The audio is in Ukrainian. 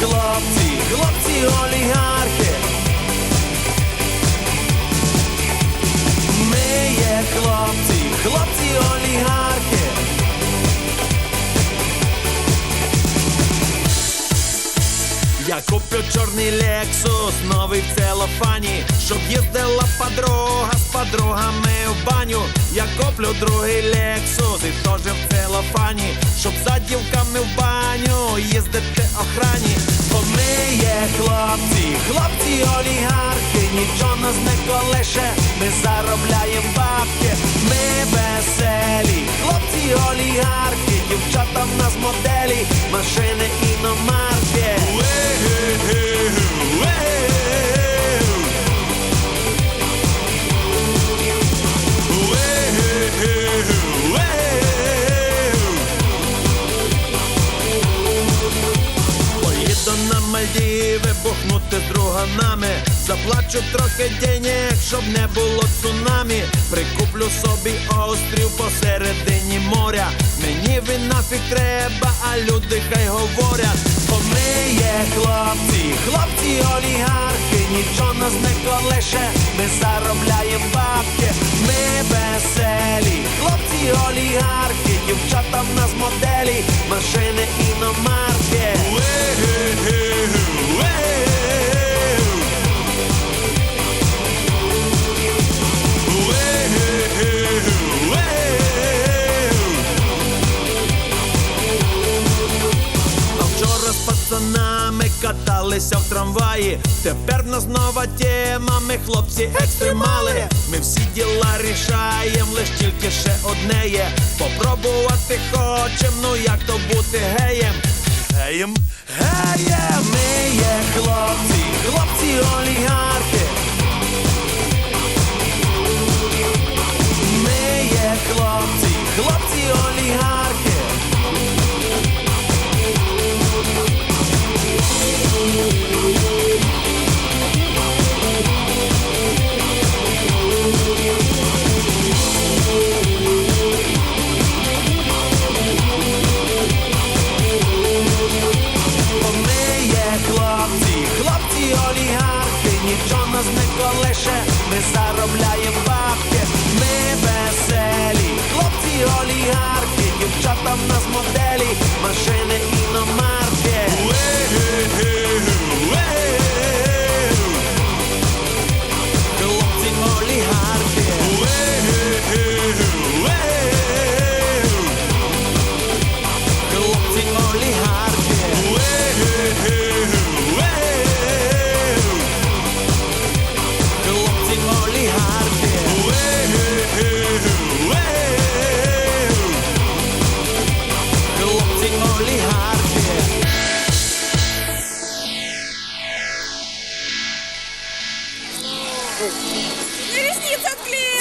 хлопці, хлопці олігархи. Ми є хлопці, хлопці олігархи. Я куплю чорний лексус, новий в целофані, щоб їздила подруга з подругами в баню. Я куплю другий лексус і теж в целофані, щоб за дівками в баню їздити хлопці, олігархи, нічого нас не колеше, ми заробляємо бабки, ми веселі, хлопці олігархи, дівчата в нас моделі, машини іномарки. На Мальдіви бухнути з друганами. Заплачу трохи денег, щоб не було цунамі. Прикуплю собі острів посередині моря. Мені він нафіг треба, а люди хай говорять. Бо ми є хлопці, хлопці олігархи. Нічого нас не колеше, ми заробляємо бабки. Ми веселі, хлопці олігархи. Дівчата в нас моделі, каталися в трамваї. Тепер в нас нова тема, ми хлопці екстремали. Ми всі діла рішаєм, лиш тільки ще одне є. Попробувати хочем, ну як то бути геєм. Геєм, геєм, ми є хлопці, хлопці олігархи. Колеше, ми заробляємо олігархи. Не ресницы отклеить!